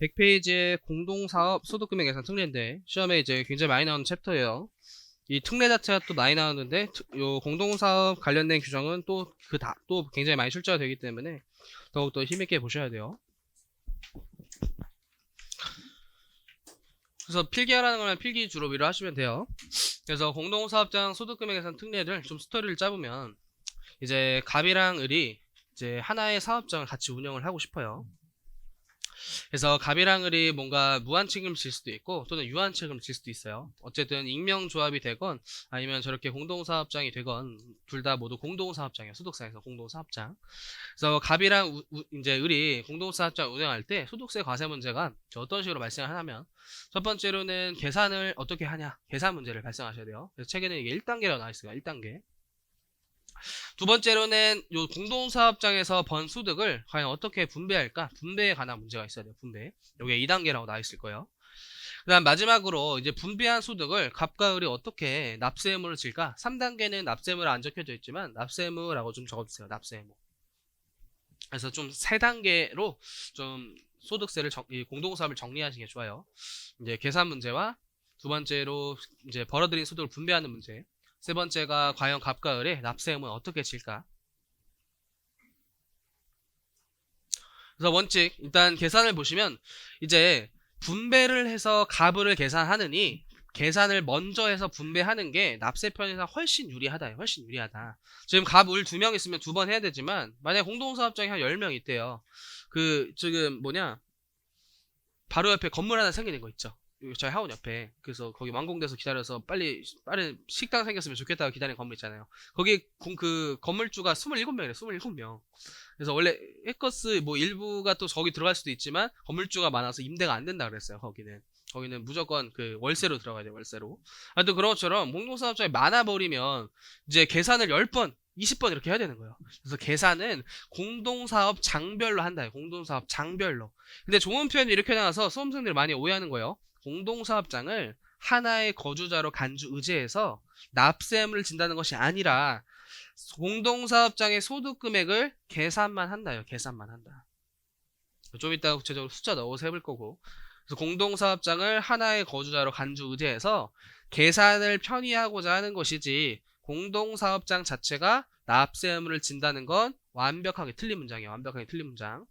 100페이지의 공동사업 소득금액 계산 특례인데 시험에 이제 굉장히 많이 나오는 챕터예요. 이 특례 자체가 또 많이 나오는데 트- 요 공동사업 관련된 규정은 또 그 다 또 굉장히 많이 출제가 되기 때문에 더욱더 힘있게 보셔야 돼요. 그래서 필기하라는 거는 필기 주로 위로 하시면 돼요. 그래서 공동사업장 소득금액 계산 특례를 좀 스토리를 짜보면 이제 갑이랑 을이 이제 하나의 사업장을 같이 운영을 하고 싶어요. 그래서 갑이랑 을이 뭔가 무한 책임을 질 수도 있고 또는 유한 책임을 질 수도 있어요. 어쨌든 익명 조합이 되건 아니면 저렇게 공동사업장이 되건 둘 다 모두 공동사업장이에요. 소득세에서 공동사업장. 그래서 갑이랑 우- 우- 이제 을이 공동사업장 운영할 때 소득세 과세 문제가 어떤 식으로 발생을 하냐면 첫 번째로는 계산을 어떻게 하냐 계산 문제를 발생하셔야 돼요. 그래서 책에는 이게 1단계라고 나와 있어요. 1단계. 두 번째로는 요 공동사업장에서 번 소득을 과연 어떻게 분배할까? 분배에 관한 문제가 있어야 돼요. 분배. 요게 2단계라고 나와 있을 거예요. 그 다음 마지막으로 이제 분배한 소득을 갑과 을이 어떻게 납세 의무를 질까? 3단계는 납세 의무를 안 적혀져 있지만 납세 의무라고 좀 적어주세요. 납세 의무. 그래서 좀 3단계로 좀 소득세를 정- 이 공동사업을 정리하시는 게 좋아요. 이제 계산 문제와 두 번째로 이제 벌어들인 소득을 분배하는 문제. 세 번째가 과연 갑과 을의 납세 의무는 어떻게 질까? 그래서 원칙 일단 계산을 보시면 이제 분배를 해서 갑을 계산하느니 계산을 먼저 해서 분배하는 게 납세편에서 훨씬 유리하다. 훨씬 유리하다. 지금 갑, 을 두 명 있으면 두 번 해야 되지만 만약 공동사업장이 한 10명 있대요. 그 지금 뭐냐 바로 옆에 건물 하나 생기는 거 있죠. 저희 하원 옆에 그래서 거기 완공돼서 기다려서 빨리 빠른 식당 생겼으면 좋겠다고 기다리는 건물 있잖아요. 거기 공- 그 건물주가 27명이래. 27명. 그래서 원래 해커스 뭐 일부가 또 거기 들어갈 수도 있지만 건물주가 많아서 임대가 안 된다 그랬어요. 거기는. 거기는 무조건 그 월세로 들어가야 돼요. 월세로. 하여튼 그런 것처럼 공동사업장이 많아 버리면 이제 계산을 10번 20번 이렇게 해야 되는 거예요. 그래서 계산은 공동사업 장별로 한다. 공동사업 장별로. 근데 좋은 표현이 이렇게 나와서 수험생들이 많이 오해하는 거예요. 공동사업장을 하나의 거주자로 간주 의제해서 납세금을 진다는 것이 아니라 공동사업장의 소득 금액을 계산만 한다요. 계산만 한다. 좀 이따 구체적으로 숫자 넣어서 해볼 거고. 그래서 공동사업장을 하나의 거주자로 간주 의제해서 계산을 편의하고자 하는 것이지 공동사업장 자체가 납세 의무를 진다는 건 완벽하게 틀린 문장이에요. 완벽하게 틀린 문장.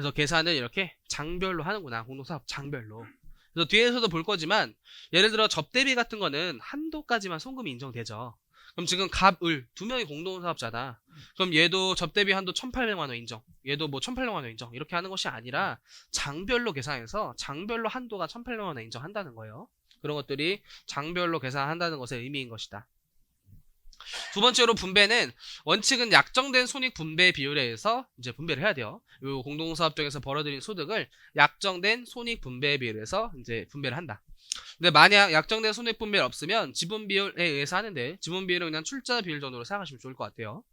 그래서 계산은 이렇게 장별로 하는구나. 공동사업 장별로. 그래서 뒤에서도 볼 거지만 예를 들어 접대비 같은 거는 한도까지만 송금이 인정되죠. 그럼 지금 갑, 을 두 명이 공동사업자다. 그럼 얘도 접대비 한도 1,800만 원 인정. 얘도 뭐 1,800만 원 인정. 이렇게 하는 것이 아니라 장별로 계산해서 장별로 한도가 1,800만 원 인정한다는 거예요. 그런 것들이 장별로 계산한다는 것의 의미인 것이다. 두 번째로 분배는 원칙은 약정된 손익 분배 비율에 의해서 이제 분배를 해야 돼요. 요 공동사업장에서 벌어들인 소득을 약정된 손익 분배 비율에 서 이제 분배를 한다. 근데 만약 약정된 손익 분배가 없으면 지분 비율에 의해서 하는데 지분 비율은 그냥 출자 비율 정도로 생각하시면 좋을 것 같아요.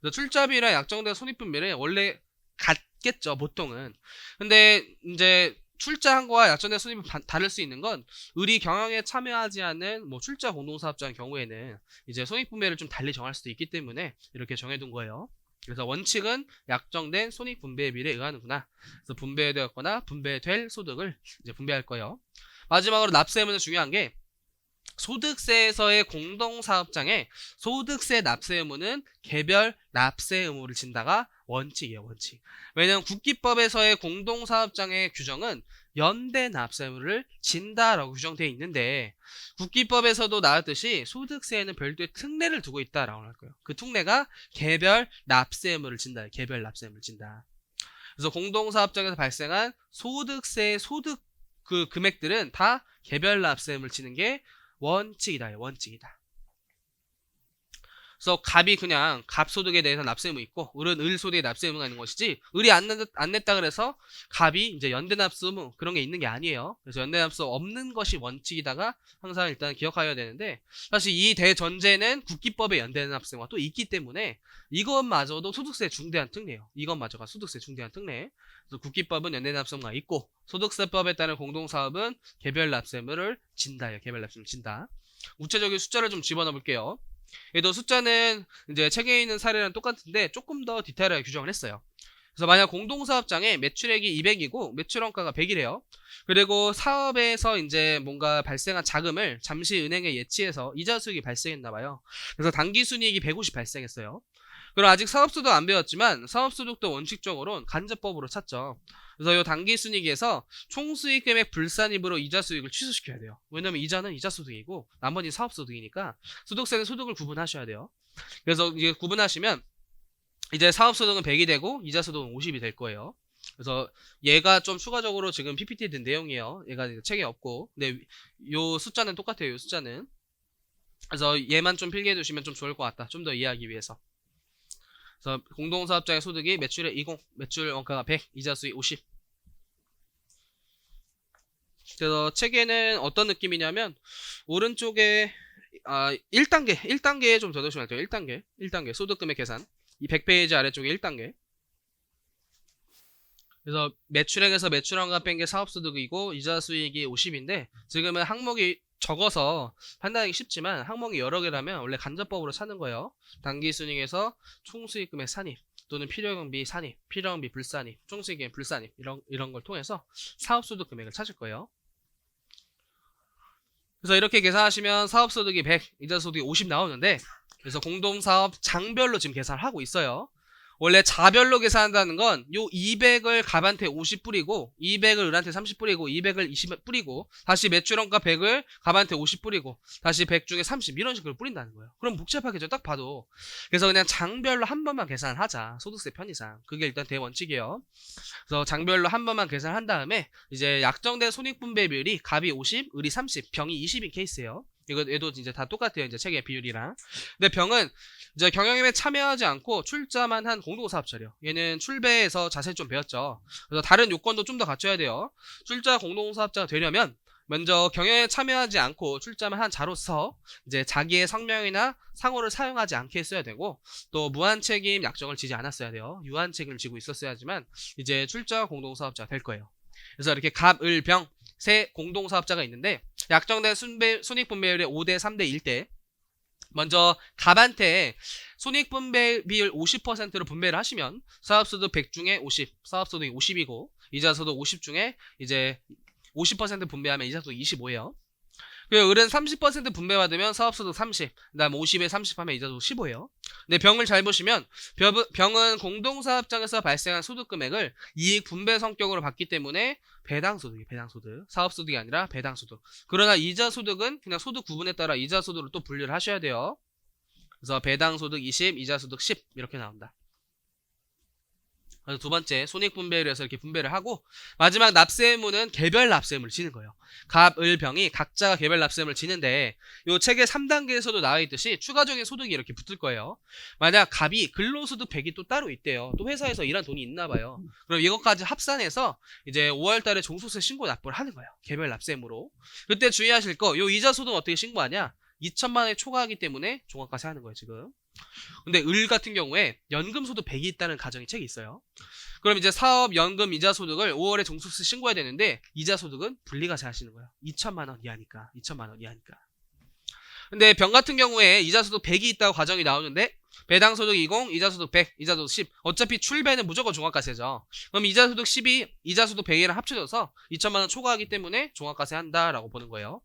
그래서 출자 비율이랑 약정된 손익 분배는 원래 같겠죠, 보통은. 근데 이제 출자한 거와 손익이 다- 다를 수 있는 건 을이 경영에 참여하지 않는 뭐 출자 공동사업장 경우에는 이제 손익 분배를 좀 달리 정할 수도 있기 때문에 이렇게 정해둔 거예요. 그래서 원칙은 약정된 손익 분배 비율에 의하는구나. 그래서 분배되었거나 분배될 소득을 이제 분배할 거예요. 마지막으로 납세 의무는 중요한 게 소득세에서의 공동사업장에 소득세 납세 의무는 개별 납세 의무를 진다가 원칙이에요, 원칙. 왜냐면 국기법에서의 공동사업장의 규정은 연대 납세 의무를 진다라고 규정되어 있는데 국기법에서도 나왔듯이 소득세에는 별도의 특례를 두고 있다라고 할 거예요. 그 특례가 개별 납세 의무를 진다. 개별 납세 의무를 진다. 그래서 공동사업장에서 발생한 소득세 소득 그 금액들은 다 개별 납세 의무를 지는 게 원칙이다. 원칙이다. 그래서 갑이 그냥 갑 소득에 대해서 납세 의무 있고 을은 을 소득에 납세 의무가 있는 것이지 을이 안, 냈, 안 냈다 그래서 갑이 이제 연대 납세 의무 그런 게 있는 게 아니에요. 그래서 연대 납세 없는 것이 원칙이다가 항상 일단 기억하여야 되는데 사실 이 대전제는 국기법에 연대 납세 의무가 또 있기 때문에 이것마저도 소득세 중대한 특례예요. 이것마저가 소득세 중대한 특례. 그래서 국기법은 연대 납세 의무가 있고 소득세법에 따른 공동사업은 개별 납세 의무를 진다예요. 개별 납세 의무를 진다. 구체적인 숫자를 좀 집어넣어 볼게요. 얘도 숫자는 이제 책에 있는 사례랑 똑같은데 조금 더 디테일하게 규정을 했어요. 그래서 만약 공동사업장에 매출액이 200이고 매출원가가 100이래요. 그리고 사업에서 이제 뭔가 발생한 자금을 잠시 은행에 예치해서 이자 수익이 발생했나 봐요. 그래서 단기 순이익이 150 발생했어요. 그리고 아직 사업소득 안 배웠지만 사업소득도 원칙적으로는 간접법으로 찾죠. 그래서 이 단기 순이익에서 총수익 금액 불산입으로 이자 수익을 취소시켜야 돼요. 왜냐면 이자는 이자 소득이고 나머지 사업 소득이니까 소득세는 소득을 구분하셔야 돼요. 그래서 이제 구분하시면 이제 사업 소득은 100이 되고 이자 소득은 50이 될 거예요. 그래서 얘가 좀 추가적으로 지금 PPT에 든 내용이에요. 얘가 책에 없고 근데 요 숫자는 똑같아요. 요 숫자는. 그래서 얘만 좀 필기해 두시면 좀 좋을 것 같다. 좀 더 이해하기 위해서. 그래서 공동사업자의 소득이 매출의 20, 매출 원가가 100, 이자 수익 50. 그래서 책에는 어떤 느낌이냐면 오른쪽에 아 1단계, 1단계에 좀더 넣으시면 돼요. 1단계, 1단계 소득금액 계산. 이 100페이지 아래쪽에 1단계. 그래서 매출액에서 매출원가 뺀 게 사업소득이고 이자 수익이 50인데 지금은 항목이 적어서 판단하기 쉽지만 항목이 여러 개라면 원래 간접법으로 찾는 거예요. 단기 순이익에서 총수익금의 산입 또는 필요경비 산입, 필요경비 불산입, 총수익의 불산입 이런 이런 걸 통해서 사업소득 금액을 찾을 거예요. 그래서 이렇게 계산하시면 사업소득이 100, 이자소득이 50 나오는데 그래서 공동사업 장별로 지금 계산을 하고 있어요. 원래 자별로 계산한다는 건 요 200을 갑한테 50 뿌리고 200을 을한테 30 뿌리고 200을 20 뿌리고 다시 매출원가 100을 갑한테 50 뿌리고 다시 100 중에 30 이런 식으로 뿌린다는 거예요. 그럼 복잡하겠죠 딱 봐도. 그래서 그냥 장별로 한 번만 계산을 하자. 소득세 편의상. 그게 일단 대원칙이에요. 그래서 장별로 한 번만 계산한 다음에 이제 약정된 손익분배 비율이 갑이 50, 을이 30, 병이 20인 케이스예요. 이거 얘도 이제 다 똑같아요. 이제 책의 비율이랑. 근데 병은 이제 경영임에 참여하지 않고 출자만 한 공동사업자래요. 얘는 출배에서 자세히 좀 배웠죠. 그래서 다른 요건도 좀 더 갖춰야 돼요. 출자 공동사업자가 되려면 먼저 경영에 참여하지 않고 출자만 한 자로서 이제 자기의 성명이나 상호를 사용하지 않게 했어야 되고 또 무한 책임 약정을 지지 않았어야 돼요. 유한 책임을 지고 있었어야지만 이제 출자 공동사업자가 될 거예요. 그래서 이렇게 갑, 을, 병 세 공동사업자가 있는데 약정된 순배, 손익분배율의 5대 3대 1대 먼저 갑한테 손익분배 비율 50%로 분배를 하시면 사업소득 100 중에 50, 사업소득이 50이고 이자소득 50 중에 이제 50% 분배하면 이자소득 25예요. 을은 30% 분배받으면 사업소득 30, 그 다음 50에 30 하면 이자소득 15예요. 근데 병을 잘 보시면 벼- 병은 공동사업장에서 발생한 소득 금액을 이익 분배 성격으로 봤기 때문에 배당 소득이 배당 소득, 사업 소득이 아니라 배당 소득. 그러나 이자 소득은 그냥 소득 구분에 따라 이자 소득으로 또 분류를 하셔야 돼요. 그래서 배당 소득 20, 이자 소득 10 이렇게 나온다. 그래서 두 번째 손익 분배율에서 이렇게 분배를 하고 마지막 납세의무는 개별 납세의무를 지는 거예요. 갑, 을, 병이 각자가 개별 납세의무를 지는데 이 책의 3단계에서도 나와 있듯이 추가적인 소득이 이렇게 붙을 거예요. 만약 갑이 근로소득 100이 또 따로 있대요. 또 회사에서 일한 돈이 있나 봐요. 그럼 이것까지 합산해서 이제 5월 달에 종소세 신고 납부를 하는 거예요. 개별 납세의무로. 그때 주의하실 거, 요 이자 소득 어떻게 신고하냐? 2천만 원에 초과하기 때문에 종합과세 하는 거예요, 지금. 근데 을 같은 경우에 연금 소득 100이 있다는 가정이 책이 있어요. 그럼 이제 사업 연금 이자 소득을 5월에 종소세 신고해야 되는데 이자 소득은 분리과세 하시는 거예요. 2천만 원 이하니까. 2천만 원 이하니까. 근데 병 같은 경우에 이자 소득 100이 있다고 가정이 나오는데 배당 소득 20, 이자 소득 100, 이자 소득 10. 어차피 출배는 무조건 종합과세죠. 그럼 이자 소득 10이 이자 소득 100이랑 합쳐져서 2천만 원 초과하기 때문에 종합과세 한다라고 보는 거예요.